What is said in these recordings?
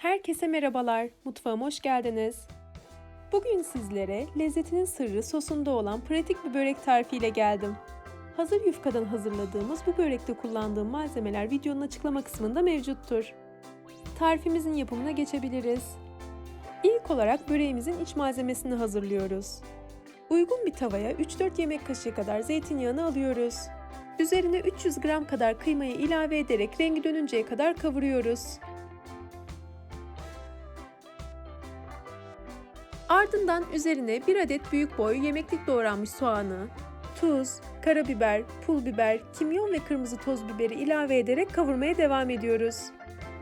Herkese merhabalar, mutfağıma hoş geldiniz. Bugün sizlere lezzetinin sırrı sosunda olan pratik bir börek tarifiyle geldim. Hazır yufkadan hazırladığımız bu börekte kullandığım malzemeler videonun açıklama kısmında mevcuttur. Tarifimizin yapımına geçebiliriz. İlk olarak böreğimizin iç malzemesini hazırlıyoruz. Uygun bir tavaya 3-4 yemek kaşığı kadar zeytinyağını alıyoruz. Üzerine 300 gram kadar kıymayı ilave ederek rengi dönünceye kadar kavuruyoruz. Ardından üzerine 1 adet büyük boy yemeklik doğranmış soğanı, tuz, karabiber, pul biber, kimyon ve kırmızı toz biberi ilave ederek kavurmaya devam ediyoruz.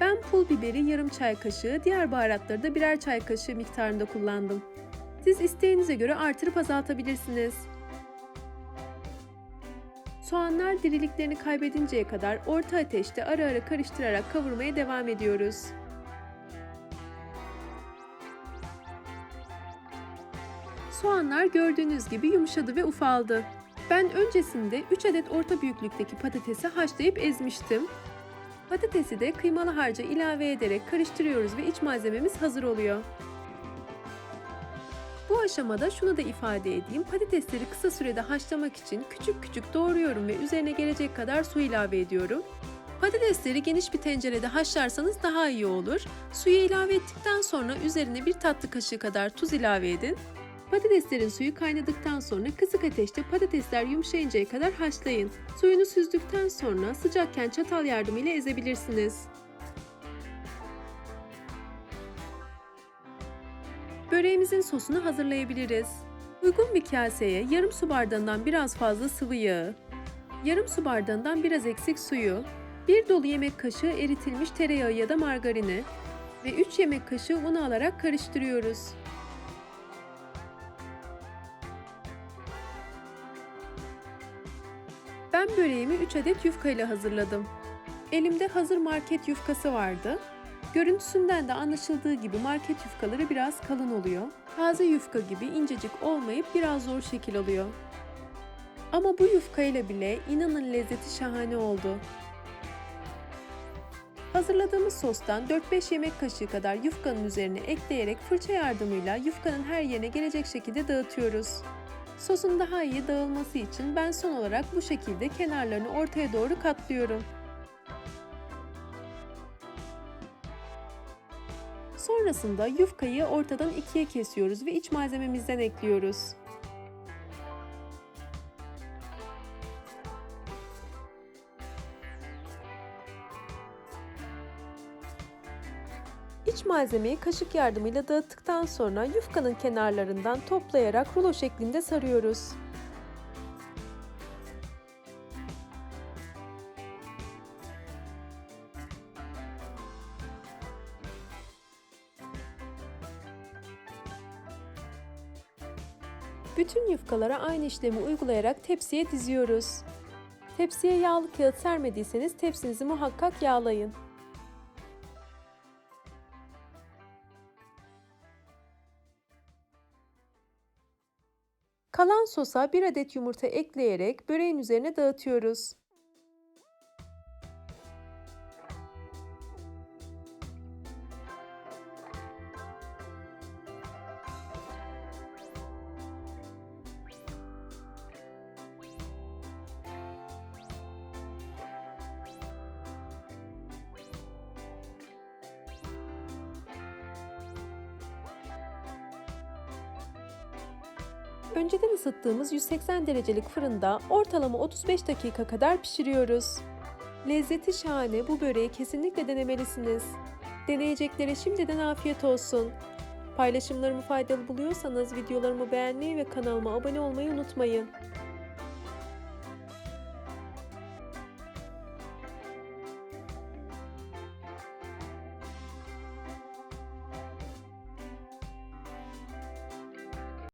Ben pul biberi yarım çay kaşığı, diğer baharatları da birer çay kaşığı miktarında kullandım. Siz isteğinize göre artırıp azaltabilirsiniz. Soğanlar diriliklerini kaybedinceye kadar orta ateşte ara ara karıştırarak kavurmaya devam ediyoruz. Soğanlar gördüğünüz gibi yumuşadı ve ufaldı. Ben öncesinde 3 adet orta büyüklükteki patatesi haşlayıp ezmiştim. Patatesi de kıymalı harca ilave ederek karıştırıyoruz ve iç malzememiz hazır oluyor. Bu aşamada şunu da ifade edeyim. Patatesleri kısa sürede haşlamak için küçük küçük doğruyorum ve üzerine gelecek kadar su ilave ediyorum. Patatesleri geniş bir tencerede haşlarsanız daha iyi olur. Suyu ilave ettikten sonra üzerine bir tatlı kaşığı kadar tuz ilave edin. Patateslerin suyu kaynadıktan sonra kısık ateşte patatesler yumuşayıncaya kadar haşlayın. Suyunu süzdükten sonra sıcakken çatal yardımıyla ezebilirsiniz. Böreğimizin sosunu hazırlayabiliriz. Uygun bir kaseye yarım su bardağından biraz fazla sıvı yağı, yarım su bardağından biraz eksik suyu, bir dolu yemek kaşığı eritilmiş tereyağı ya da margarini ve 3 yemek kaşığı un alarak karıştırıyoruz. Ben böreğimi 3 adet yufka ile hazırladım. Elimde hazır market yufkası vardı. Görüntüsünden de anlaşıldığı gibi market yufkaları biraz kalın oluyor. Taze yufka gibi incecik olmayıp biraz zor şekil alıyor. Ama bu yufka ile bile inanın lezzeti şahane oldu. Hazırladığımız sostan 4-5 yemek kaşığı kadar yufkanın üzerine ekleyerek fırça yardımıyla yufkanın her yerine gelecek şekilde dağıtıyoruz. Sosun daha iyi dağılması için ben son olarak bu şekilde kenarlarını ortaya doğru katlıyorum. Sonrasında yufkayı ortadan ikiye kesiyoruz ve iç malzememizden ekliyoruz. İç malzemeyi kaşık yardımıyla dağıttıktan sonra yufkanın kenarlarından toplayarak rulo şeklinde sarıyoruz. Bütün yufkalara aynı işlemi uygulayarak tepsiye diziyoruz. Tepsiye yağlı kağıt sermediyseniz tepsinizi muhakkak yağlayın. Kalan sosa bir adet yumurta ekleyerek böreğin üzerine dağıtıyoruz. Önceden ısıttığımız 180 derecelik fırında ortalama 35 dakika kadar pişiriyoruz. Lezzeti şahane bu böreği kesinlikle denemelisiniz. Deneyeceklere şimdiden afiyet olsun. Paylaşımlarımı faydalı buluyorsanız videolarımı beğenmeyi ve kanalıma abone olmayı unutmayın.